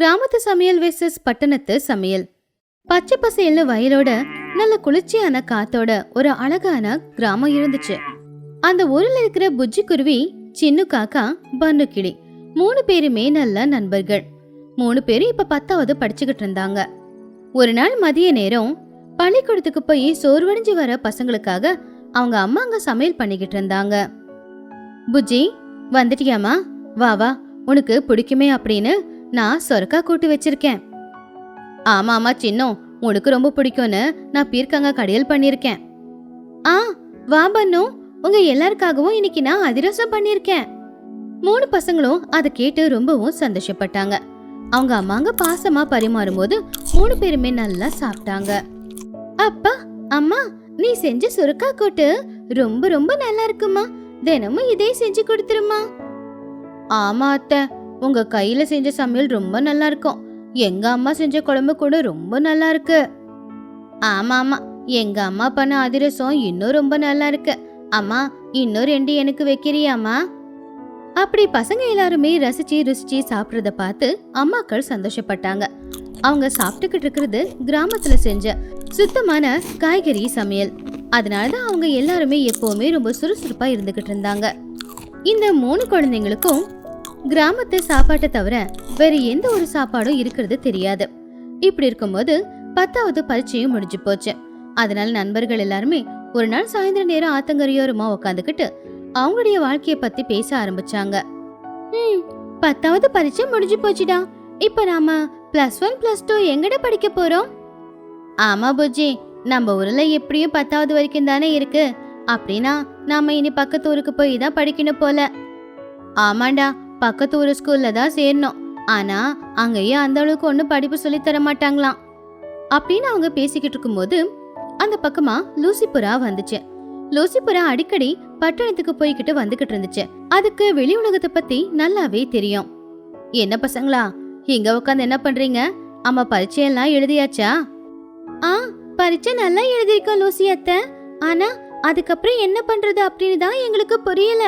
கிராமத்து சமையல் வெர்சஸ் பட்டணத்து சமையல். பச்சை பசேல்னு வயலோட நல்ல குளிர்ச்சியான காத்தோட ஒரு அழகான கிராமம் இருந்துச்சு. அந்த ஊர்ல இருக்கிற புஜ்ஜி குருவி சின்னு காக்கா பன்னு கிளி மூணு பேருமே நல்ல நண்பர்கள். மூணு பேரும் இப்ப பத்தாவது படிச்சுக்கிட்டு இருந்தாங்க. ஒரு நாள் மதிய நேரம் பள்ளிக்கூடத்துக்கு போய் சோர்வடைஞ்சு வர பசங்களுக்காக அவங்க அம்மா அங்க சமையல் பண்ணிக்கிட்டு இருந்தாங்க. புஜ்ஜி வந்துட்டியாமா வா வா உனக்கு பிடிக்குமே அப்படின்னு நான் சொரக்கா கூட்டு வச்சிருக்கேன். ஆமா ஆமா சின்னம் உனக்கு ரொம்ப பிடிக்கும்னு நான் பீர்க்கங்க கடையல் பண்ணிருக்கேன். ஆ வா பண்ணு. உங்க எல்லாருக்காகவும் இன்னைக்கு நான் அதிரசம் பண்ணிருக்கேன். மூணு பசங்களும் அதை கேட்டு ரொம்பவும் சந்தோஷப்பட்டாங்க. அவங்க அம்மாங்க பாசமா பரிமாறும்போது மூணு பேருமே நல்லா சாப்பிட்டாங்க. அப்பா அம்மா நீ செஞ்ச சுருக்கா கூட்டு ரொம்ப ரொம்ப நல்லா இருக்குமா. தினமும் இதே செஞ்சு கொடுத்துருமா. ஆமா அத்தை. உங்க கையில செஞ்ச சமையல் ரொம்ப நல்லா இருக்கும் எங்க அம்மா செஞ்ச குழம்பு கூட ரொம்ப நல்லா இருக்கு ஆமா ஆமா. எங்க அம்மா பண்ண அதிரசம் இன்னும் ரொம்ப நல்லா இருக்கு அம்மா இன்னும் ரெண்டு எனக்கு வைக்கிறியாமா அப்படி பசங்க எல்லாருமே ரசிச்சு ருசிச்சு சாப்பிட்றத பார்த்து அம்மாக்கள் சந்தோஷப்பட்டாங்க. அவங்க சாப்பிட்டுக்கிட்டு இருக்கிறது கிராமத்துல செஞ்ச சுத்தமான காய்கறி சமையல். அதனாலதான் அவங்க எல்லாருமே எப்பவுமே ரொம்ப சுறுசுறுப்பா இருந்துகிட்டு இருந்தாங்க. இந்த மூணு குழந்தைங்களுக்கும் கிராமத்து சாப்பாட்டை தவிர வேற எந்த ஒரு சாப்பாடும் இருக்கிறது தெரியாது. இப்படி இருக்கும்போது பத்தாவது பரீட்சையும் முடிஞ்சு போச்சு. அதனால நண்பர்கள் எல்லாருமே ஒரு நாள் சாயந்தர நேரம் ஆத்தங்கரையோரமா உட்காந்துக்கிட்டு அவங்களுடைய வாழ்க்கைய பத்தி பேச ஆரம்பிச்சாங்க. ம் பத்தாவது பரீட்சை முடிஞ்சு போச்சுடா. இப்ப நாம பிளஸ் ஒன் பிளஸ் டூ எங்கட படிக்க போறோம்? ஆமா புஜி நம்ம ஊர்ல எப்படியும் பத்தாவது வரைக்கும் தானே இருக்கு. அப்படின்னா நாம இனி பக்கத்து ஊருக்கு போய் தான் படிக்கணும் போல. ஆமாண்டா பக்கத்து ஊர் ஸ்கூல்ல தான் சேரணும் ஆனா அங்கேயே அந்த அளவுக்கு ஒன்றும் படிப்பு சொல்லி தர மாட்டாங்களாம். அப்படின்னு அவங்க பேசிக்கிட்டு இருக்கும்போது அந்த பக்கமா லூசிபுரா வந்துச்சு. லூசிபுரா அடிக்கடி பட்டணத்துக்கு போய்கிட்டு வந்துகிட்டு இருந்துச்சு. அதுக்கு வெளி உலகத்தை பத்தி நல்லாவே தெரியும். என்ன பசங்களா? இங்க உட்காந்து என்ன பண்றீங்க? அம்மா பரீட்சையெல்லாம் எழுதியாச்சா? ஆ பரீட்சை நல்லா எழுதியிருக்கோம் லூசி அத்தை. ஆனா அதுக்கப்புறம் என்ன பண்றது அப்படின்னு தான் எங்களுக்கு புரியல.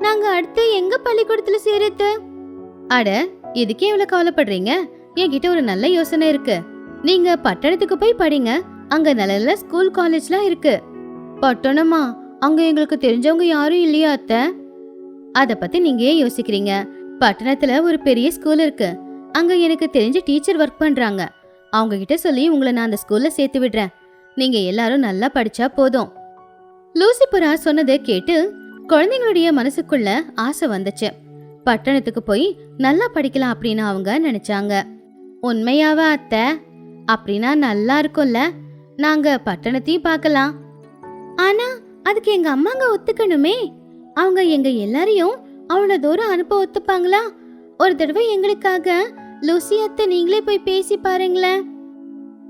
நாங்க அடுத்து எங்க பள்ளிக்கூடத்துல சேரத்து அட இதுக்கே இவ்வளவு கவலைப்படுறீங்க? என்கிட்ட ஒரு நல்ல யோசனை இருக்கு. நீங்க பட்டணத்துக்கு போய் படிங்க. அங்க நல்ல நல்ல ஸ்கூல் காலேஜ்லாம் இருக்கு. பட்டணமா? அங்க எங்களுக்கு தெரிஞ்சவங்க யாரும் இல்லையா அத்தை? அத பத்தி நீங்க ஏன் யோசிக்கிறீங்க? பட்டணத்துல ஒரு பெரிய ஸ்கூல் இருக்கு. அங்க எனக்கு தெரிஞ்ச டீச்சர் ஒர்க் பண்றாங்க. அவங்க கிட்ட சொல்லி உங்களை நான் அந்த ஸ்கூல்ல சேர்த்து விடுறேன். நீங்க எல்லாரும் நல்லா படிச்சா போதும். லூசிபுரா சொன்னதை கேட்டு குழந்தைங்களுடைய மனசுக்குள்ள ஆசை வந்துச்சு. பட்டணத்துக்கு போய் நல்லா படிக்கலாம் அப்படின்னு அவங்க நினைச்சாங்க. உண்மையாவா அத்தை? அப்படின்னா நல்லா இருக்கும்ல. நாங்க பட்டணத்தையும் பார்க்கலாம். ஆனா அதுக்கு எங்க அம்மாங்க ஒத்துக்கணுமே. அவங்க எங்க எல்லாரையும் அவ்வளவு தூரம் அனுப்ப ஒத்துப்பாங்களா? ஒரு தடவை எங்களுக்காக லூசி அத்தை நீங்களே போய் பேசி பாருங்களேன்.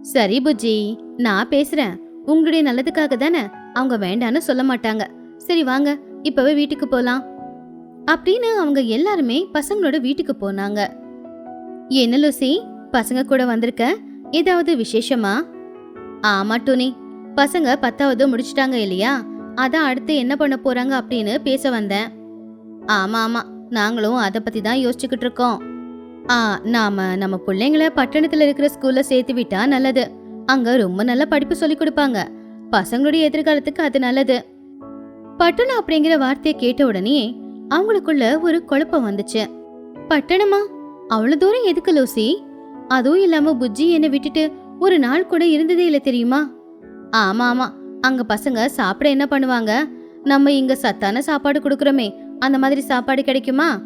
சரி புஜ்ஜி. நான் பேசுறேன். உங்களுடைய நல்லதுக்காக தானே? அவங்க வேண்டான்னு சொல்ல மாட்டாங்க. சரி வாங்க. இப்பவே வீட்டுக்கு போலாம். அப்படின்னு அவங்க எல்லாருமே பசங்களோட வீட்டுக்கு போனாங்க. என்ன லூசி? பசங்க கூட வந்திருக்க? ஏதாவது விசேஷமா? ஆமா டோனி. பசங்க பத்தாவது முடிச்சிட்டாங்க இல்லையா? அதான் அடுத்து என்ன பண்ண போறாங்க அப்படின்னு பேச வந்தேன். ஆமா ஆமா. நாங்களும் அதை பத்தி தான் யோசிச்சுக்கிட்டு இருக்கோம். ஆ நாம நம்ம பிள்ளைங்கள பட்டணத்துல இருக்கிற ஸ்கூல்ல சேர்த்து விட்டா நல்லது. அங்க ரொம்ப நல்ல படிப்பு சொல்லி கொடுப்பாங்க. பசங்களுடைய எதிர்காலத்துக்கு அது நல்லது. பட்டணம் அப்படிங்கிற வார்த்தையை கேட்ட உடனே அவங்களுக்குள்ள ஒரு குழப்பம் வந்துச்சு. பட்டணமா? அவ்வளவு தூரம் எதுக்கு லூசி? அதுவும் இல்லாம புஜ்ஜி என்னை விட்டுட்டு ஒரு நாள் கூட இருந்ததே இல்லை தெரியுமா? ஆமா ஆமா. அங்க பசங்க சாப்பிட என்ன பண்ணுவாங்க? நம்ம இங்க சத்தான சாப்பாடு கொடுக்கறோமே. அந்த மாதிரி சாப்பாடு கிடைக்குமா?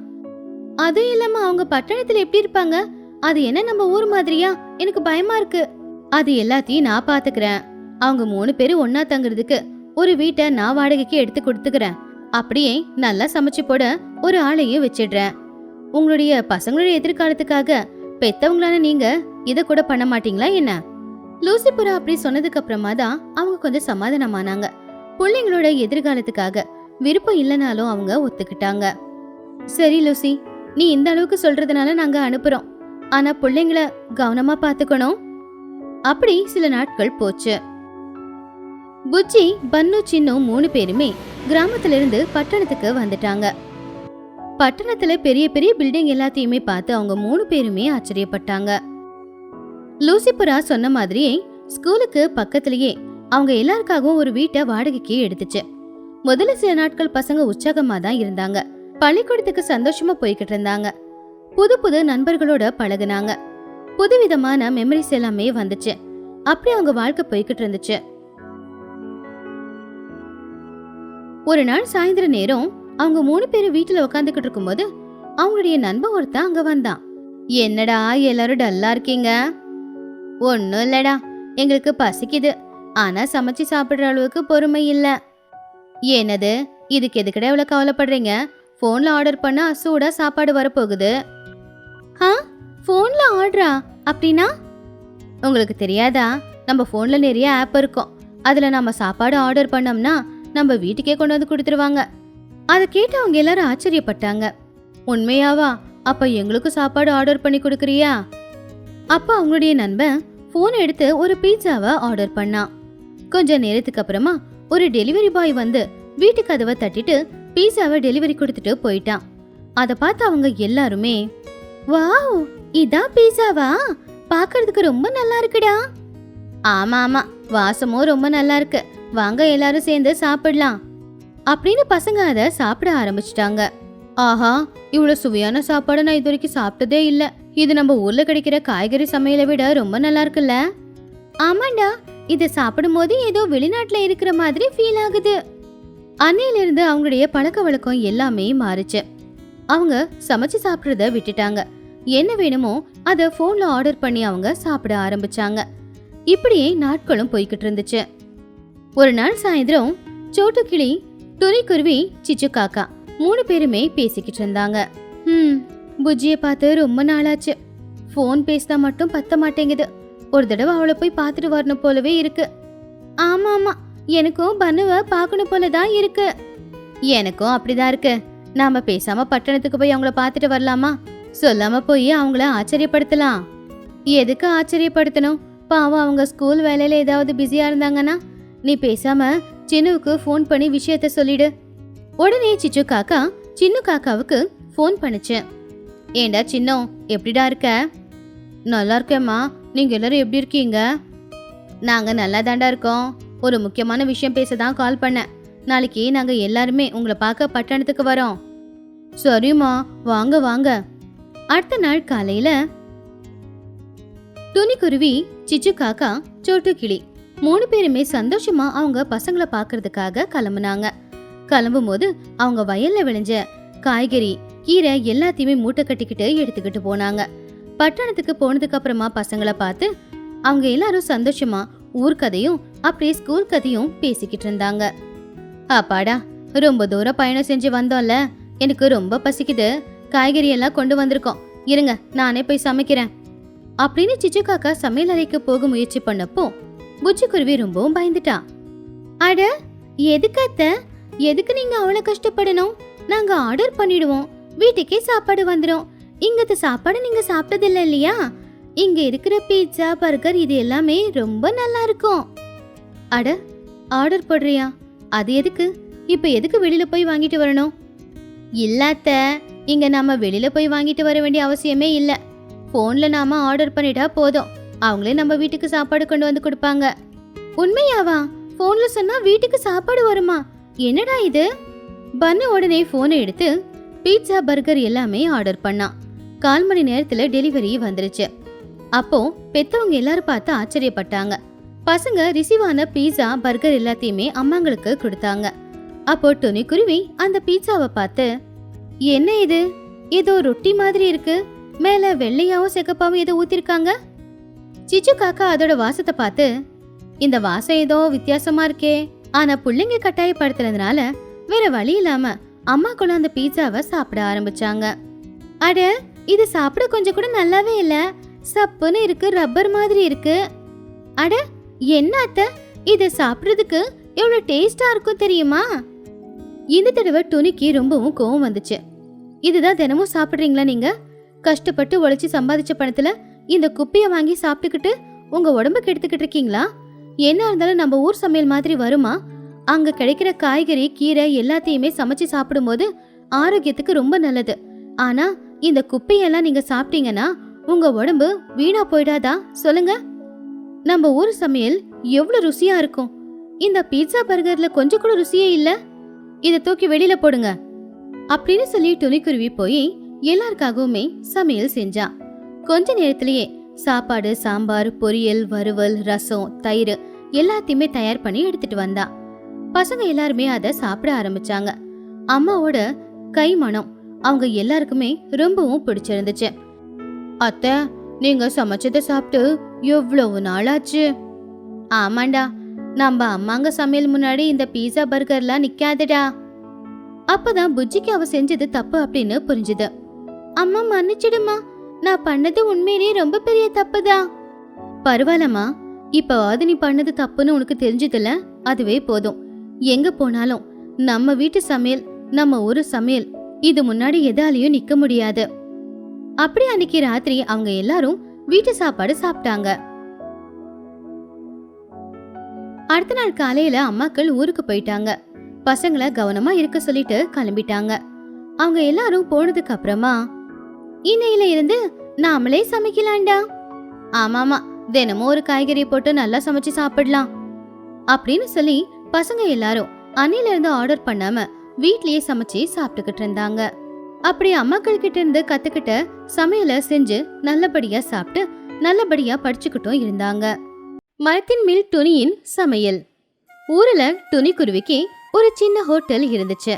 அதுவும் இல்லாம அவங்க பட்டணத்துல எப்படி இருப்பாங்க? அது என்ன நம்ம ஊர் மாதிரியா? எனக்கு பயமா இருக்கு. அது எல்லாத்தையும் நான் பாத்துக்கிறேன். அவங்க மூணு பேரும் ஒன்னா தங்குறதுக்கு ஒரு வீட்டை நான் வாடகைக்கு எடுத்து கொடுத்துக்கிறேன். அப்படியே நல்லா சமைச்சு போட ஒரு ஆளையும் வச்சிடுறேன். உங்களுடைய பசங்களுடைய எதிர்காலத்துக்காக பெத்தவங்களான நீங்க இதை கூட பண்ண மாட்டீங்களா என்ன? லூசிபுரா அப்படி சொன்னதுக்கு அப்புறமா தான் அவங்க கொஞ்சம் சமாதானமானாங்க. பிள்ளைங்களோட எதிர்காலத்துக்காக விருப்பம் இல்லைனாலும் அவங்க ஒத்துக்கிட்டாங்க. சரி லூசி நீ இந்த அளவுக்கு சொல்றதுனால நாங்க அனுப்புறோம். ஆனா பிள்ளைங்கள கவனமா பாத்துக்கணும். அப்படி சில நாட்கள் போச்சு. புஜ்ஜி பன்னு சின்னு மூணு பேருமே கிராமத்துல இருந்து பட்டணத்துக்கு வந்துட்டாங்க. பட்டணத்துல பெரிய பெரிய பில்டிங் எல்லாத்தையுமே பார்த்து அவங்க மூணு பேருமே ஆச்சரியப்பட்டாங்க. லூசிபுரா சொன்ன மாதிரியே ஸ்கூலுக்கு பக்கத்திலேயே அவங்க எல்லாருக்காகவும் ஒரு வீட்டை வாடகைக்கு எடுத்துச்சு. முதல்ல சில நாட்கள் பசங்க உற்சாகமா தான் இருந்தாங்க. பள்ளிக்கூடத்துக்கு சந்தோஷமா போய்கிட்டு இருந்தாங்க. புது புது நண்பர்களோட பழகுனாங்க. புதுவிதமான மெமரிஸ் எல்லாமே வந்துச்சு. அப்படி அவங்க வாழ்க்கை போய்கிட்டு இருந்துச்சு. ஒரு நாள் சாயந்தர நேரம் அவங்க மூணு பேரும் வீட்டுல உட்காந்துக்கிட்டு இருக்கும்போது அவங்களுடைய நண்பன் ஒருத்தன் அங்க வந்தான். என்னடா எல்லாரும் டல்லா இருக்கீங்க? ஒன்னும் இல்லடா எங்களுக்கு பசிக்குது. ஆனா சமைச்சு சாப்பிடுற அளவுக்கு பொறுமை இல்ல. என்னது? இதுக்கு எதுக்கடா இவ்வளவு கவலைப்படுறீங்க? ஃபோன்ல ஆர்டர் பண்ண சூடா சாப்பாடு வரப்போகுது. ஆ? ஃபோன்ல ஆர்டரா அப்படின்னா? உங்களுக்கு தெரியாதா? நம்ம ஃபோன்ல நிறைய ஆப் இருக்கும். அதுல நம்ம சாப்பாடு ஆர்டர் பண்ணோம்னா நம்ம வீட்டுக்கே கொண்டு வந்து கொடுத்துருவாங்க. அதை கேட்டு அவங்க எல்லாரும் ஆச்சரியப்பட்டாங்க. உண்மையாவா? அப்ப எங்களுக்கு சாப்பாடு ஆர்டர் பண்ணி கொடுக்குறியா? அப்ப அவங்களுடைய நண்பன் ஃபோன் எடுத்து ஒரு பீட்சாவை ஆர்டர் பண்ணான். கொஞ்ச நேரத்துக்கு அப்புறமா ஒரு டெலிவரி பாய் வந்து வீட்டு கதவை தட்டிட்டு பீட்சாவை டெலிவரி கொடுத்துட்டு போயிட்டான். அதை பார்த்து அவங்க எல்லாருமே வாவ்! இதான் பீட்சாவா பார்க்கறதுக்கு ரொம்ப நல்லா இருக்குடா. ஆமா ஆமா வாசமும் ரொம்ப நல்லா இருக்கு. வாங்க எல்லாரும் சேர்ந்து சாப்பிடலாம். அப்படின்னு பசங்க அதை சாப்பிட ஆரம்பிச்சிட்டாங்க. ஆஹா இவ்வளோ சுவையான சாப்பாடு நான் இது வரைக்கும் சாப்பிட்டதே இல்லை. இது நம்ம ஊர்ல கிடைக்கிற காய்கறி சமையலை விட ரொம்ப நல்லா இருக்குல்ல? ஆமாண்டா இதை சாப்பிடும்போது ஏதோ வெளிநாட்டுல இருக்கிற மாதிரி ஃபீல் ஆகுது. அன்னையிலிருந்து அவங்களுடைய பழக்க வழக்கம் எல்லாமே மாறுச்சு. அவங்க சமைச்சு சாப்பிட்றத விட்டுட்டாங்க. என்ன வேணுமோ அதை ஃபோனில் ஆர்டர் பண்ணி அவங்க சாப்பிட ஆரம்பிச்சாங்க. இப்படியே நாட்களும் போய்கிட்டு இருந்துச்சு. ஒரு நாள் சாயந்தரம் சோட்டு கிளி துணிக்குருவி சிச்சு காக்கா மூணு பேருமே பேசிக்கிட்டு இருந்தாங்க. ம் புஜ்ஜியை பார்த்து ரொம்ப நாளாச்சு. ஃபோன் பேசினா மட்டும் பத்த மாட்டேங்குது. ஒரு தடவை அவளை போய் பார்த்துட்டு வரணும் போலவே இருக்கு. ஆமா ஆமா எனக்கும் பனுவை பார்க்கணும் போல தான் இருக்கு. எனக்கும் அப்படிதான் இருக்கு. நாம பேசாம பட்டணத்துக்கு போய் அவங்கள பார்த்துட்டு வரலாமா? சொல்லாம போய் அவங்கள ஆச்சரியப்படுத்தலாம். எதுக்கு ஆச்சரியப்படுத்தணும்? பாவம் அவங்க ஸ்கூல் வேலையில ஏதாவது பிஸியா இருந்தாங்கன்னா நீ பேசாம சின்னுவுக்கு ஃபோன் பண்ணி விஷயத்த சொல்லிடு. உடனே சிச்சு காக்கா சின்னு காக்காவுக்கு ஃபோன் பண்ணுச்சு. ஏண்டா சின்னோ எப்படிடா இருக்க? நல்லா இருக்கேம்மா. நீங்கள் எல்லாரும் எப்படி இருக்கீங்க? நாங்கள் நல்லா தாண்டா இருக்கோம். ஒரு முக்கியமான விஷயம் பேச தான் கால் பண்ணேன். நாளைக்கு நாங்கள் எல்லாருமே உங்களை பார்க்க பட்டணத்துக்கு வரோம். சரிம்மா. வாங்க வாங்க. அடுத்த நாள் காலையில் துணிக்குருவி சிச்சு காக்கா சோட்டு கிளி மூணு பேருமே சந்தோஷமா அவங்க பசங்களை பார்க்கறதுக்காக கிளம்புனாங்க. கிளம்பும் போது அவங்க வயல்ல விளைஞ்ச காய்கறி கீரை எல்லாத்தையுமே மூட்டை கட்டிக்கிட்டு எடுத்துக்கிட்டு போனாங்க. பட்டணத்துக்கு போனதுக்கு அப்புறமா பசங்களை பார்த்து அவங்க எல்லாரும் சந்தோஷமா ஊர் கதையும் அப்படியே ஸ்கூல் கதையும் பேசிக்கிட்டு இருந்தாங்க. அப்பாடா ரொம்ப தூரம் பயணம் செஞ்சு வந்தோம்ல. எனக்கு ரொம்ப பசிக்குது. காய்கறி எல்லாம் கொண்டு வந்திருக்கோம். இருங்க நானே போய் சமைக்கிறேன். அப்படின்னு சிச்சு காக்கா சமையல் அறைக்கு போக முயற்சி பண்ணப்போ புச்சி குருவி ரொம்பவும் பயந்துட்டா. அட எதுக்கு அத்த? எதுக்கு நீங்க அவ்வளவு கஷ்டப்படணும்? நாங்க ஆர்டர் பண்ணிடுவோம். வீட்டுக்கே சாப்பாடு வந்துடும் இங்கத்த சாப்பாடு நீங்க சாப்பிட்டதில்ல இல்லையா? இங்க இருக்கிற பீட்சா பர்கர் இது எல்லாமே ரொம்ப நல்லா இருக்கும். அட ஆர்டர் போடுறியா? அது எதுக்கு? இப்ப எதுக்கு வெளியில போய் வாங்கிட்டு வரணும்? இல்லாத்த இங்க நாம வெளியில போய் வாங்கிட்டு வர வேண்டிய அவசியமே இல்லை. போன்ல நாம ஆர்டர் பண்ணிட்டா போதும். அவங்களே நம்ம வீட்டுக்கு சாப்பாடு கொண்டு வந்து கொடுப்பாங்க. உண்மையாவா? ஃபோனில் சொன்னா வீட்டுக்கு சாப்பாடு வருமா? என்னடா இது? பன்னு உடனே ஃபோனை எடுத்து பீட்சா பர்கர் எல்லாமே ஆர்டர் பண்ணான் கால் மணி நேரத்தில் டெலிவரி வந்துருச்சு. அப்போ பெத்தவங்க எல்லாரும் பார்த்து ஆச்சரியப்பட்டாங்க. பசங்க ரிசீவ் ஆன பீட்சா பர்கர் எல்லாத்தையுமே அம்மாங்களுக்கு கொடுத்தாங்க. அப்போ டொனி குருவி அந்த பீட்சாவை பார்த்து என்ன இது? ஏதோ ரொட்டி மாதிரி இருக்கு. மேல வெள்ளையாவும் செக்கப்பாவும் ஏதோ ஊத்திருக்காங்க. சிச்சு காக்கா அதோட வாசத்தை பார்த்து இந்த வாசம் ஏதோ வித்தியாசமா இருக்கே. ஆனா பிள்ளைங்க கட்டாயப்படுத்துறதுனால வேற வழி இல்லாம அம்மாக்குள்ள அந்த பீட்சாவை சாப்பிட ஆரம்பிச்சாங்க. அட இது சாப்பிட கொஞ்சம் கூட நல்லாவே இல்ல. சப்புன்னு இருக்கு ரப்பர் மாதிரி இருக்கு. அட என்ன அத்தை? இதை சாப்பிடுறதுக்கு எவ்வளவு டேஸ்டா இருக்கும் தெரியுமா? இந்த தடவை துணிக்கு ரொம்பவும் கோவம் வந்துச்சு. இதுதான் தினமும் சாப்பிடுறீங்களா நீங்க? கஷ்டப்பட்டு உழைச்சி சம்பாதிச்ச பணத்துல இந்த குப்பியை வாங்கி சாப்பிட்டுக்கிட்டு உங்க உடம்ப கெடுத்துக்கிட்டு இருக்கீங்களா? என்ன இருந்தாலும் நம்ம ஊர் சமையல் மாதிரி வருமா? அங்க கிடைக்கிற காய்கறி கீரை எல்லாத்தையுமே சமைச்சு சாப்பிடும்போது ஆரோக்கியத்துக்கு ரொம்ப நல்லது. ஆனா இந்த குப்பையெல்லாம் நீங்க சாப்பிட்டீங்கன்னா உங்க உடம்பு வீணா போயிடாதா? சொல்லுங்க. நம்ம ஊர் சமையல் எவ்வளவு ருசியா இருக்கும். இந்த பீட்சா பர்கர்ல கொஞ்சம் கூட ருசியே இல்ல. இத தூக்கி வெளியில போடுங்க. அப்படின்னு சொல்லி துணிக்குருவி போய் எல்லாருக்காகவுமே சமையல் செஞ்சா. கொஞ்ச நேரத்திலேயே சாப்பாடு சாம்பார் பொரியல் வறுவல் ரசம் தயிர் எல்லாத்தையுமே தயார் பண்ணி எடுத்துட்டு வந்தா. பசங்க எல்லாருமே அதை சாப்பிட ஆரம்பிச்சாங்க. அம்மாவோட கைமணம் அவங்க எல்லாருக்குமே ரொம்பவும் பிடிச்சிருந்துச்சு. அத்தை நீங்க சமைச்சதை சாப்பிட்டு எவ்வளவு நாளாச்சு? ஆமாண்டா நம்ம அம்மாங்க சமையல் முன்னாடி இந்த பீஸா பர்கர்லாம் நிக்காதடா. அப்பதான் புஜ்ஜிக்கு அவ செஞ்சது தப்பு அப்படின்னு புரிஞ்சுது. அம்மா மன்னிச்சிடுமா நான் பண்ணது உண்மையிலேயே ரொம்ப பெரிய தப்பு தான் பரவாயில்லம்மா இப்பவாவது நீ பண்ணது தப்புன்னு உனக்கு தெரிஞ்சதில்ல? அதுவே போதும். எங்க போனாலும் நம்ம வீட்டு சமையல் நம்ம ஊர் சமையல் இது முன்னாடி எதாலையும் நிக்க முடியாது. அப்படி அன்னைக்கு ராத்திரி அவங்க எல்லாரும் வீட்டு சாப்பாடு சாப்பிட்டாங்க. அடுத்த நாள் காலையில அம்மாக்கள் ஊருக்கு போயிட்டாங்க. பசங்களை கவனமா இருக்க சொல்லிட்டு கிளம்பிட்டாங்க. அவங்க எல்லாரும் போனதுக்கு அப்புறமா இன்னையில இருந்து நாமளே சமைக்கலாம்டா. ஆமாமா தினமும் ஒரு காய்கறி போட்டு நல்லா சமைச்சு சாப்பிடலாம். அப்படின்னு சொல்லி பசங்க எல்லாரும் அன்னையில இருந்து ஆர்டர் பண்ணாம வீட்லயே சமைச்சு சாப்பிட்டுக்கிட்டு இருந்தாங்க. அப்படி அம்மாக்கள் கிட்ட இருந்து கத்துக்கிட்ட சமையலை செஞ்சு நல்லபடியா சாப்பிட்டு நல்லபடியா படிச்சுக்கிட்டும் இருந்தாங்க. மரத்தின் மேல் துணியின் சமையல். ஊர்ல துணிக்குருவிக்கு ஒரு சின்ன ஹோட்டல் இருந்துச்சு.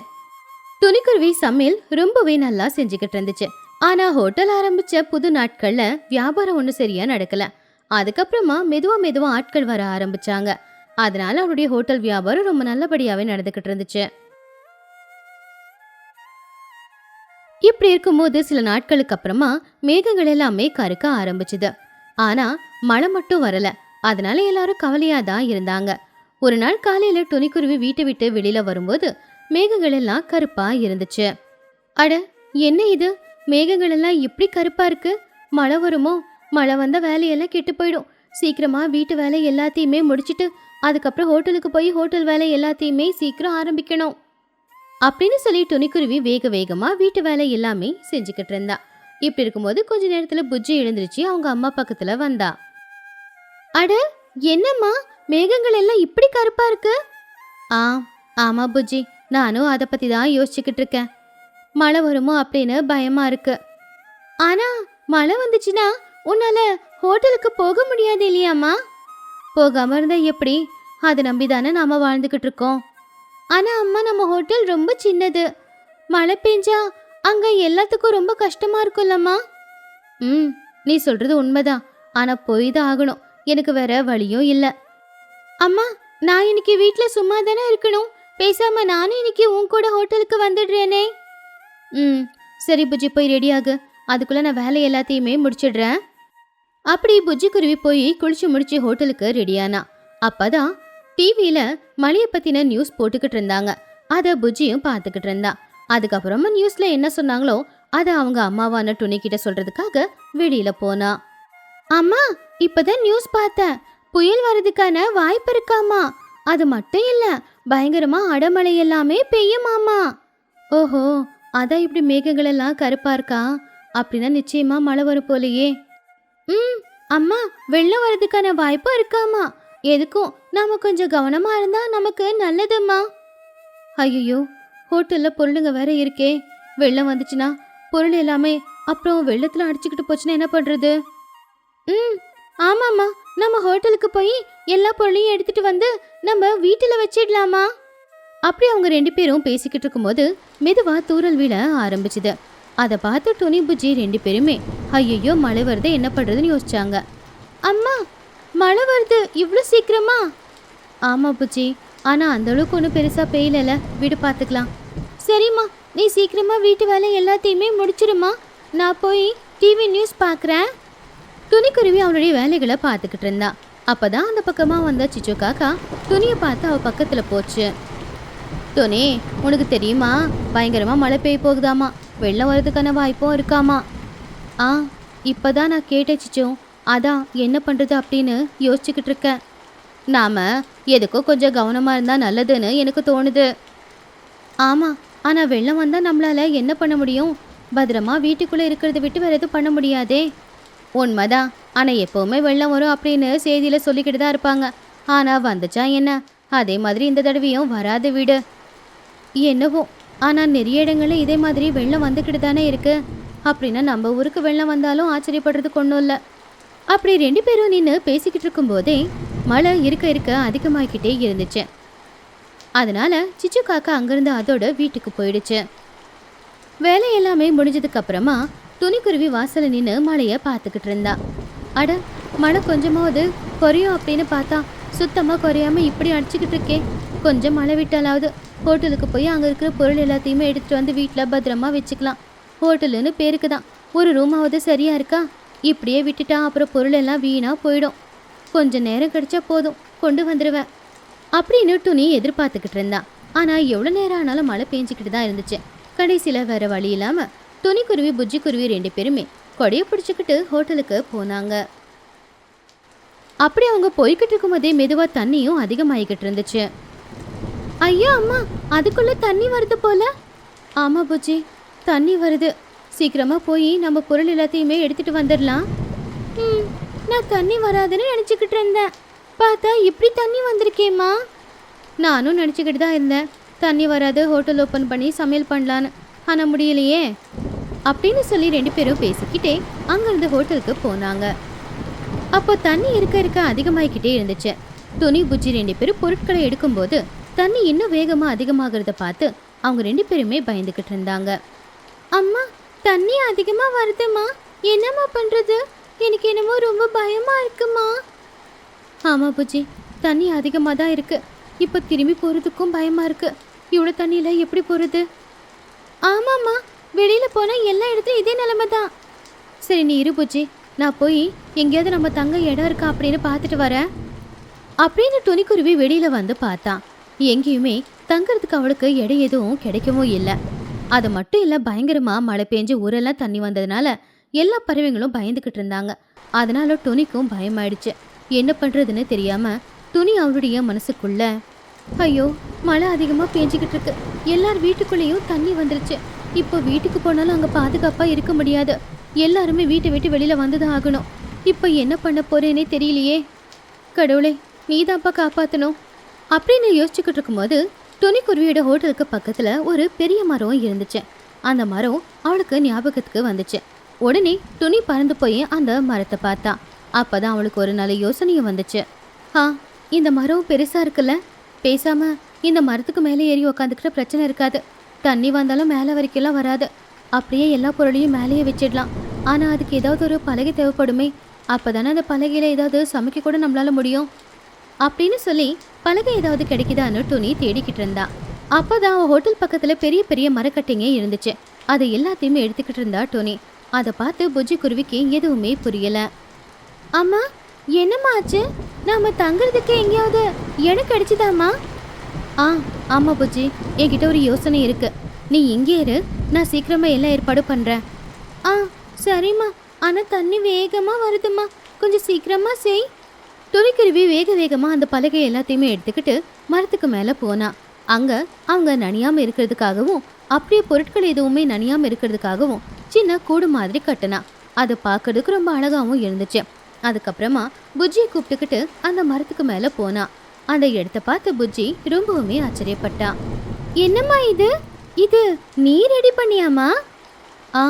துணிக்குருவி சமையல் ரொம்பவே நல்லா செஞ்சுக்கிட்டு இருந்துச்சு. ஆனா ஹோட்டல் ஆரம்பிச்ச புது நாட்கள்ல வியாபாரம் ஒன்றும் சரியா நடக்கல. அதுக்கப்புறமா மெதுவா மெதுவா ஆட்கள் வர ஆரம்பிச்சாங்க. அதனால அவருடைய ஹோட்டல் வியாபாரம் ரொம்ப நல்லபடியாவே நடந்துகிட்டு இருந்துச்சு. இப்படி இருக்கும்போது சில நாட்களுக்கு அப்புறமா மேகங்கள் எல்லாமே கருக்க ஆரம்பிச்சுது. ஆனா மழை மட்டும் வரல. அதனால எல்லாரும் கவலையா தான் இருந்தாங்க. ஒரு நாள் காலையில துணிக்குருவி வீட்டை விட்டு வெளியில வரும்போது மேகங்கள் எல்லாம் கருப்பா இருந்துச்சு. அட என்ன இது? மேகங்கள் எல்லாம் கருப்பாக கருப்பா இருக்கு? மழை வருமோ? மழை வந்தால் வேலையெல்லாம் கெட்டு போயிடும். சீக்கிரமாக வீட்டு வேலை எல்லாத்தையுமே முடிச்சிட்டு அதுக்கப்புறம் ஹோட்டலுக்கு போய் ஹோட்டல் வேலை எல்லாத்தையுமே சீக்கிரம் ஆரம்பிக்கணும். அப்படின்னு சொல்லி துணிக்குருவி வேக வேகமாக வீட்டு வேலை எல்லாமே செஞ்சுக்கிட்டு இருந்தா. இப்படி இருக்கும்போது கொஞ்ச நேரத்தில் புஜ்ஜி எழுந்திருச்சு அவங்க அம்மா பக்கத்தில் வந்தா. அட என்னம்மா? மேகங்கள் எல்லாம் இப்படி கருப்பாக இருக்கு? ஆ ஆமாம் புஜ்ஜி. நானும் அதை பற்றி தான் யோசிச்சுக்கிட்டு இருக்கேன். மழை வருமோ அப்படின்னு பயமா இருக்கு. ஆனா மழை வந்துச்சுன்னா உன்னால ஹோட்டலுக்கு போக முடியாது இல்லையாம்மா? போகாம இருந்தா எப்படி? அதை நம்பி தானே நாம வாழ்ந்துகிட்டு இருக்கோம். ஆனா அம்மா நம்ம ஹோட்டல் ரொம்ப சின்னது. மழை பெஞ்சா அங்க எல்லாத்துக்கும் ரொம்ப கஷ்டமா இருக்கும்லம்மா? ம் நீ சொல்றது உண்மைதான். ஆனா போய் தான் ஆகணும். எனக்கு வேற வழியும் இல்ல. அம்மா நான் இன்னைக்கு வீட்டில் சும்மா தானே இருக்கணும்? பேசாம நானும் இன்னைக்கு உன் கூட ஹோட்டலுக்கு வந்துடுறேனே. ம் சரி புஜ்ஜி போய் ரெடி ஆகு. அதுக்குள்ளே நான் வேலை எல்லாத்தையுமே முடிச்சிடுறேன். அப்படி புஜ்ஜி குருவி போய் குளிச்சு முடிச்சு ஹோட்டலுக்கு ரெடியானா அப்பதான் டிவியில மழையை பத்தின நியூஸ் போட்டுக்கிட்டு இருந்தாங்க. அதை புஜ்ஜியும் பார்த்துக்கிட்டு இருந்தா. அதுக்கப்புறமா நியூஸ்ல என்ன சொன்னாங்களோ அதை அவங்க அம்மாவான துணி கிட்ட சொல்றதுக்காக வெளியில போனா. அம்மா இப்பதான் நியூஸ் பார்த்தேன். புயல் வர்றதுக்கான வாய்ப்பு இருக்காமா? அது மட்டும் இல்ல பயங்கரமா அடமழை எல்லாமே பெய்யுமாமா? ஓஹோ அதான் இப்படி மேகங்கள் எல்லாம் கருப்பா இருக்கா? அப்படின்னா நிச்சயமா மழை வரும் போலயே. ம் அம்மா வெள்ளம் வர்றதுக்கான வாய்ப்பு இருக்காமா எதுக்கும் நாம கொஞ்சம் கவனமா இருந்தா நமக்கு நல்லதும்மா. ஐயோ ஹோட்டல்ல பொருளுங்க வேற இருக்கே. வெள்ளம் வந்துச்சுன்னா பொருள் எல்லாமே அப்புறம் வெள்ளத்துல அடிச்சுக்கிட்டு போச்சுன்னா என்ன பண்றது? ம் ஆமாம்மா. நம்ம ஹோட்டலுக்கு போய் எல்லா பொருளையும் எடுத்துட்டு வந்து நம்ம வீட்டில் வச்சிடலாமா? அப்படி அவங்க ரெண்டு பேரும் பேசிக்கிட்டு இருக்கும்போது மெதுவாக தூரல் விழ ஆரம்பிச்சுது. அதை பார்த்து துணி புஜ்ஜி ரெண்டு பேருமே ஐயோ மழை வருது என்ன பண்ணுறதுன்னு யோசிச்சாங்க. அம்மா மழை வருது இவ்வளோ சீக்கிரமா? ஆமாம் புஜ்ஜி. ஆனால் அந்த அளவுக்கு ஒன்றும் பெருசாக பெய்யலல வீடு பார்த்துக்கலாம் சரிம்மா நீ சீக்கிரமாக வீட்டு வேலை எல்லாத்தையுமே முடிச்சிருமா நான் போய் டிவி நியூஸ் பார்க்குறேன் துணிக்குருவி அவனுடைய வேலைகளை பார்த்துக்கிட்டு இருந்தா. அப்போ தான் அந்த பக்கமாக வந்த சிச்சு காக்கா துணியை பார்த்து அவள் பக்கத்தில் போச்சு. துணி உனக்கு தெரியுமா? பயங்கரமாக மழை பெய்ய போகுதாமா. வெள்ளம் வர்றதுக்கான வாய்ப்பும் இருக்காமா. ஆ இப்போ தான் நான் கேட்டேன் அதான் என்ன பண்ணுறது அப்படின்னு யோசிச்சுக்கிட்டு இருக்கேன். நாம் எதுக்கோ கொஞ்சம் கவனமாக இருந்தால் நல்லதுன்னு எனக்கு தோணுது. ஆமாம் ஆனால் வெள்ளம் வந்தால் நம்மளால என்ன பண்ண முடியும்? பத்திரமா வீட்டுக்குள்ளே இருக்கிறத விட்டு வேறு எதுவும் பண்ண முடியாதே. உண்மைதான். ஆனால் எப்போவுமே வெள்ளம் வரும் அப்படின்னு செய்தியில் சொல்லிக்கிட்டு தான் இருப்பாங்க. ஆனால் வந்துச்சா என்ன? அதே மாதிரி இந்த தடவையும் வராது வீடு. என்னவோ? ஆனால் நிறைய இடங்களில் இதே மாதிரி வெள்ளம் வந்துக்கிட்டு தானே இருக்கு. அப்படின்னா நம்ம ஊருக்கு வெள்ளம் வந்தாலும் ஆச்சரியப்படுறதுக்கு ஒன்றும் இல்லை. அப்படி ரெண்டு பேரும் நின்று பேசிக்கிட்டு இருக்கும்போதே மழை இருக்க இருக்க அதிகமாகிக்கிட்டே இருந்துச்சு. அதனால சிச்சு காக்கா அங்கேருந்து அதோட வீட்டுக்கு போயிடுச்சு. வேலை எல்லாமே முடிஞ்சதுக்கப்புறமா துணிக்குருவி வாசலை நின்று மழையை பார்த்துக்கிட்டு இருந்தா. அட மழை கொஞ்சமாவது குறையும் அப்படின்னு பார்த்தா சுத்தமாக குறையாம இப்படி அடிச்சுக்கிட்டு இருக்கே. கொஞ்சம் மழை விட்டாலாவது. ஹோட்டலுக்கு போய் அங்கே இருக்கிற பொருள் எல்லாத்தையுமே எடுத்துகிட்டு வந்து வீட்டில் பத்திரமா வச்சுக்கலாம். ஹோட்டலுன்னு பேருக்கு தான். ஒரு ரூமாவது சரியாக இருக்கா? இப்படியே விட்டுட்டா அப்புறம் பொருள் எல்லாம் வீணாக போயிடும். கொஞ்சம் நேரம் கிடைச்சா போதும். கொண்டு வந்துடுவேன் அப்படின்னு துணி எதிர்பார்த்துக்கிட்டு இருந்தான் ஆனால் எவ்வளோ நேரம் ஆனாலும் மழை பெஞ்சிக்கிட்டு தான் இருந்துச்சு. கடைசியில் வேறு வழி இல்லாமல் துணிக்குருவி புஜ்ஜி குருவி ரெண்டு பேருமே கொடையை பிடிச்சிக்கிட்டு ஹோட்டலுக்கு போனாங்க. அப்படி அவங்க போய்கிட்டு இருக்கும்போதே மெதுவாக தண்ணியும் அதிகமாகிக்கிட்டு இருந்துச்சு. ஐயா அம்மா அதுக்குள்ள தண்ணி வருது போல. ஆமா புஜ்ஜி தண்ணி வருது. சீக்கிரமா போய் நம்ம பொருள் எல்லாத்தையுமே எடுத்துட்டு வந்துடலாம் ம் நான் தண்ணி வராதுன்னு நினச்சிக்கிட்டு இருந்தேன். பார்த்தா இப்படி தண்ணி வந்திருக்கேம்மா. நானும் நினச்சிக்கிட்டு தான் இருந்தேன். தண்ணி வராது ஹோட்டல் ஓப்பன் பண்ணி சமையல் பண்ணலான்னு. ஆனால் முடியலையே. அப்படின்னு சொல்லி ரெண்டு பேரும் பேசிக்கிட்டே அங்கேருந்து ஹோட்டலுக்கு போனாங்க. அப்போ தண்ணி இருக்க இருக்க அதிகமாகிக்கிட்டே இருந்துச்சு. துணி புஜ்ஜி ரெண்டு பேரும் பொருட்களை எடுக்கும்போது தண்ணி இன்னும் வேகமாக அதிகமாகிறத பார்த்து அவங்க ரெண்டு பேருமே பயந்துக்கிட்டு இருந்தாங்க. அம்மா தண்ணி அதிகமாக வருதுமா? என்னம்மா பண்ணுறது எனக்கு என்னமோ ரொம்ப பயமாக இருக்குமா? ஆமாம் புஜி தண்ணி அதிகமாக தான் இருக்குது இப்போ திரும்பி போகிறதுக்கும் பயமாக இருக்குது இவ்வளோ தண்ணியில் எப்படி போகிறது ஆமாம்மா வெளியில் போனால் எல்லா இடத்துலையும் இதே நிலமை தான். சரி நீ இரு புஜி நான் போய் எங்கேயாவது நம்ம தங்க இடம் இருக்கா அப்படின்னு பார்த்துட்டு வரேன். அப்படின்னு துணிக்குருவி வெளியில் வந்து பார்த்தான். எங்கேயுமே தங்கறதுக்கு அவளுக்கு இடம் எதுவும் கிடைக்கவும் இல்லை. அது மட்டும் இல்லை பயங்கரமாக மழை பெஞ்சு ஊரெல்லாம் தண்ணி வந்ததுனால எல்லா பறவைங்களும் பயந்துக்கிட்டு இருந்தாங்க. அதனால துணிக்கும் பயமாயிடுச்சு. என்ன பண்ணுறதுன்னு தெரியாமல் துணி அவளுடைய மனசுக்குள்ள ஐயோ மழை அதிகமாக பேஞ்சிக்கிட்டு இருக்கு. எல்லார் வீட்டுக்குள்ளேயும் தண்ணி வந்துருச்சு. இப்போ வீட்டுக்கு போனாலும் அங்கே பாதுகாப்பாக இருக்க முடியாது. எல்லாருமே வீட்டை விட்டு வெளியில் வந்து தான் ஆகணும். இப்போ என்ன பண்ண போகிறேனே தெரியலையே. கடவுளே நீதான்ப்பா காப்பாற்றணும் அப்படின்னு யோசிச்சுக்கிட்டு இருக்கும்போது துணிக்குருவியோட ஹோட்டலுக்கு பக்கத்தில் ஒரு பெரிய மரம் இருந்துச்சு. அந்த மரம் அவளுக்கு ஞாபகத்துக்கு வந்துச்சு. உடனே துணி பறந்து போய் அந்த மரத்தை பார்த்தா. அப்போ தான் அவளுக்கு ஒரு நல்ல யோசனையும் வந்துச்சு. ஆ இந்த மரம் பெருசாக இருக்குல்ல? பேசாமல் இந்த மரத்துக்கு மேலே ஏறி உக்காந்துக்கிட்ட பிரச்சனை இருக்காது. தண்ணி வந்தாலும் மேலே வரைக்கும்லாம் வராது. அப்படியே எல்லா பொருளையும் மேலேயே வச்சிடலாம். ஆனால் அதுக்கு ஏதாவது ஒரு பலகை தேவைப்படுமே. அப்போ தானே அந்த பலகையில் ஏதாவது சமைக்க கூட நம்மளால் முடியும்? அப்படின்னு சொல்லி பலகை ஏதாவது கிடைக்குதான்னு துணி தேடிக்கிட்டு இருந்தா. அப்போதான் அவ ஹோட்டல் பக்கத்துல பெரிய பெரிய மரக்கட்டைங்க இருந்துச்சு. அதை எல்லாத்தையுமே எடுத்துக்கிட்டு இருந்தா டோனி. அதை பார்த்து புஜ்ஜி குருவிக்கு எதுவுமே புரியல. அம்மா என்னம்மா ஆச்சு? நாம தங்குறதுக்கு எங்கேயாவது இடம் கிடைச்சிதாம்மா? ஆ ஆமாம் புஜ்ஜி. என்கிட்ட ஒரு யோசனை இருக்கு. நீ இங்கே இரு. நான் சீக்கிரமா எல்லாம் ஏற்பாடு பண்ணுறேன் ஆ சரிம்மா. ஆனால் தண்ணி வேகமாக வருதும்மா. கொஞ்சம் சீக்கிரமாக செய். துணிக்குருவி வேக வேகமா அந்த பலகை எல்லாத்தையுமே எடுத்துக்கிட்டு மரத்துக்கு மேல போனா. அங்க அவங்க நனியாம இருக்கிறதுக்காகவும் அப்படியே பொருட்கள் எதுவுமே நனியாம இருக்கிறதுக்காகவும் சின்ன கூடு மாதிரி கட்டினா. அதை பார்க்கறதுக்கு ரொம்ப அழகாகவும் இருந்துச்சு. அதுக்கப்புறமா புஜ்ஜியை கூப்பிட்டுக்கிட்டு அந்த மரத்துக்கு மேல போனா. அந்த இடத்த பார்த்து புஜ்ஜி ரொம்பவுமே ஆச்சரியப்பட்டா. என்னம்மா இது? இது நீ ரெடி பண்ணியாமா ஆ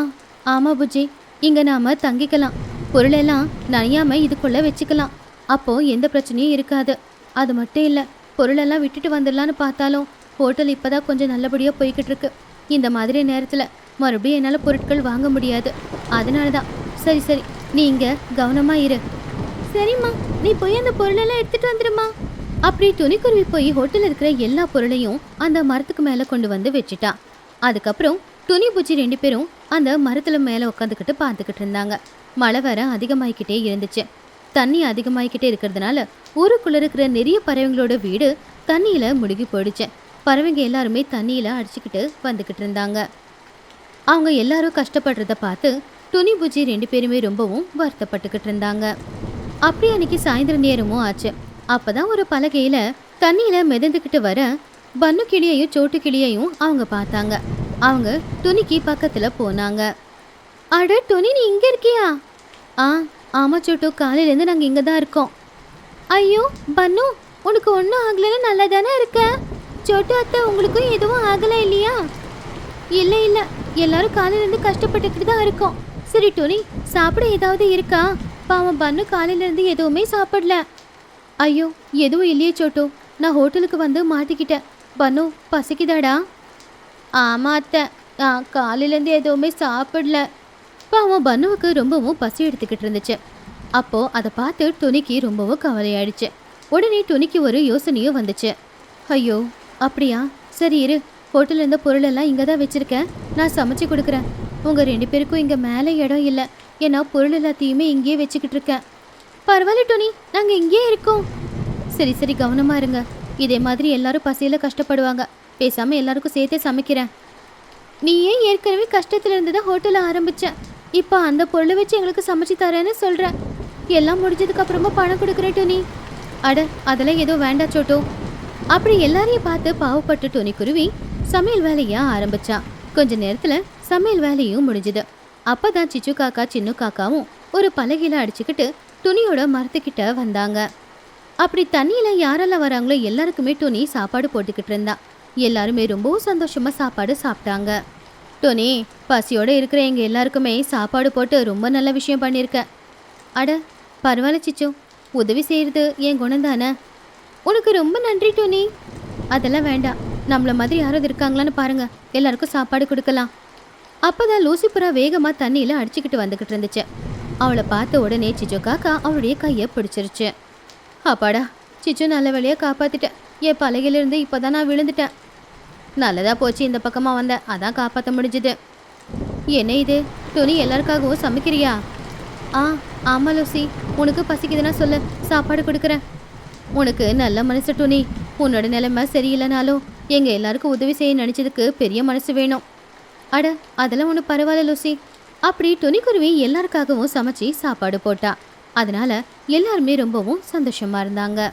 ஆமா புஜ்ஜி. இங்க நாம தங்கிக்கலாம். பொருளெல்லாம் நனையாமல் இதுக்குள்ள வச்சுக்கலாம். அப்போ எந்த பிரச்சனையும் இருக்காது. அது மட்டும் இல்லை பொருளெல்லாம் விட்டுட்டு வந்துடலான்னு பார்த்தாலும் ஹோட்டல் இப்பதான் கொஞ்சம் நல்லபடியாக போய்கிட்டு இருக்கு இந்த மாதிரி நேரத்தில் மறுபடியும் என்னால் பொருட்கள் வாங்க முடியாது. அதனால தான் சரி சரி நீ கவனமாக இரு. சரிம்மா நீ போய் அந்த பொருளெல்லாம் எடுத்துகிட்டு வந்துடுமா. அப்படி துணிக்குருவி போய் ஹோட்டலில் இருக்கிற எல்லா பொருளையும் அந்த மரத்துக்கு மேலே கொண்டு வந்து வச்சுட்டா. அதுக்கப்புறம் துணி பூச்சி ரெண்டு பேரும் அந்த மரத்தில் மேலே உட்காந்துக்கிட்டு பார்த்துக்கிட்டு இருந்தாங்க. மழை வர அதிகமாயிக்கிட்டே இருந்துச்சு. தண்ணி அதிகமாயிக்கிட்டே இருக்கிறதுனால ஊருக்குள்ளே இருக்கிற நிறைய பறவைங்களோட வீடு தண்ணியில் முழுகி போயிடுச்சு. பறவைங்க எல்லாருமே தண்ணியில் அடிச்சுக்கிட்டு வந்துக்கிட்டு இருந்தாங்க. அவங்க எல்லாரும் கஷ்டப்படுறத பார்த்து துணி பூஜி ரெண்டு பேருமே ரொம்பவும் வருத்தப்பட்டுக்கிட்டு இருந்தாங்க. அப்படி அன்னைக்கு சாயந்தர நேரமும் ஆச்சு. அப்போ தான் ஒரு பலகையில் தண்ணியில் மிதந்துக்கிட்டு வர பன்னு கிளியையும் சோட்டு கிளியையும் அவங்க பார்த்தாங்க. அவங்க துணிக்கு பக்கத்தில் போனாங்க. அட துணி நீ இங்கே இருக்கியா? ஆ ஆமாம் சோட்டு காலையிலேருந்து நாங்கள் இங்கே தான் இருக்கோம். ஐயோ பன்னு உனக்கு ஒன்றும் ஆகலைன்னு நல்லா தானே இருக்க? சோட்டு அத்தை உங்களுக்கும் எதுவும் ஆகலை இல்லையா? இல்லை இல்லை. எல்லாரும் காலையிலேருந்து கஷ்டப்பட்டுக்கிட்டு தான் இருக்கோம். சரி டோனி சாப்பிட ஏதாவது இருக்கா? பாவம் பன்னு காலையிலேருந்து எதுவுமே சாப்பிடல. ஐயோ எதுவும் இல்லையே சோட்டு. நான் ஹோட்டலுக்கு வந்து மாட்டிக்கிட்டேன். பன்னு பசிக்குதாடா? ஆமாம் அத்தை. நான் காலையிலேருந்து எதுவுமே சாப்பிடல. பாவம் பன்னுவுக்கு ரொம்பவும் பசி எடுத்துக்கிட்டு இருந்துச்சு. அப்போது அதை பார்த்து துணிக்கு ரொம்பவும் கவலையாயிடுச்சு. உடனே துணிக்கு ஒரு யோசனையும் வந்துச்சு. ஐயோ அப்படியா? சரி இரு. ஹோட்டல்ல இருந்த பொருள் எல்லாம் இங்கே தான் வச்சுருக்கேன் நான் சமைச்சு கொடுக்குறேன். உங்கள் ரெண்டு பேருக்கும் இங்கே மேலே இடம் இல்லை. ஏன்னா பொருள் எல்லாத்தையுமே இங்கேயே வச்சுக்கிட்டு இருக்கேன். பரவாயில்ல டோனி. நாங்கள் இங்கேயே இருக்கோம். சரி சரி கவனமாக இருங்க. இதே மாதிரி எல்லாரும் பசியில் கஷ்டப்படுவாங்க. பேசாமல் எல்லாருக்கும் சேர்த்தே சமைக்கிறேன். நீ ஏன் ஏற்கனவே கஷ்டத்தில் இருந்து தான் ஹோட்டலை ஆரம்பித்தேன் இப்போ அந்த பொருளை வச்சு எங்களுக்கு சமைச்சு தரேன்னு சொல்கிறேன் எல்லாம் முடிஞ்சதுக்கு அப்புறமா பணம் கொடுக்குற டோனி. அட அதெல்லாம் ஏதோ வேண்டாம் சோட்டோ. அப்படி எல்லாரையும் பார்த்து பாவப்பட்டு டோனி குருவி சமையல் வேலையை ஆரம்பிச்சான் கொஞ்ச நேரத்தில் சமையல் வேலையும் முடிஞ்சுது. அப்போ தான் சிச்சு காக்கா சின்னு காக்காவும் ஒரு பலகையில் அடிச்சுக்கிட்டு துணியோட மரத்துக்கிட்ட வந்தாங்க. அப்படி தண்ணியில் யாரெல்லாம் வராங்களோ எல்லாருக்குமே துணி சாப்பாடு போட்டுக்கிட்டு இருந்தா. எல்லாருமே ரொம்பவும் சந்தோஷமாக சாப்பாடு சாப்பிட்டாங்க. டோனி பசியோடு இருக்கிற எங்கள் எல்லாருக்குமே சாப்பாடு போட்டு ரொம்ப நல்ல விஷயம் பண்ணியிருக்க. அட பரவாயில்ல சிச்சு. உதவி செய்கிறது என் குணம் தானே உனக்கு ரொம்ப நன்றி டோனி. அதெல்லாம் வேண்டாம். நம்மள மாதிரி யாராவது இருக்காங்களான்னு பாருங்கள் எல்லாருக்கும் சாப்பாடு கொடுக்கலாம். அப்போ தான் லூசிபுரா வேகமாக தண்ணியில் அடிச்சுக்கிட்டு வந்துக்கிட்டு இருந்துச்சு. அவளை பார்த்த உடனே சிச்சு காக்கா அவளுடைய கையை பிடிச்சிருச்சு. அப்பாடா சிச்சு நல்ல வழியாக காப்பாற்றிட்டேன் என் பலகையிலிருந்து இப்போதான் நான் விழுந்துட்டேன். நல்லதாக போச்சு இந்த பக்கமாக வந்த. அதான் காப்பாற்ற முடிஞ்சுது. என்ன இது? துணி எல்லாருக்காகவும் சமைக்கிறியா? ஆ ஆமாம் லூசி. உனக்கு பசிக்குதுன்னா சொல்லு. சாப்பாடு கொடுக்குறேன். உனக்கு நல்ல மனசு துணி. உன்னோட நிலைமை சரியில்லைனாலும் எங்கள் எல்லாருக்கும் உதவி செய்ய நினச்சதுக்கு பெரிய மனசு வேணும். அட அதெல்லாம் ஒன்றும் பரவாயில்ல லூசி. அப்படி துணிக்குருவி எல்லாருக்காகவும் சமைச்சு சாப்பாடு போட்டா. அதனால எல்லாருமே ரொம்பவும் சந்தோஷமாக இருந்தாங்க.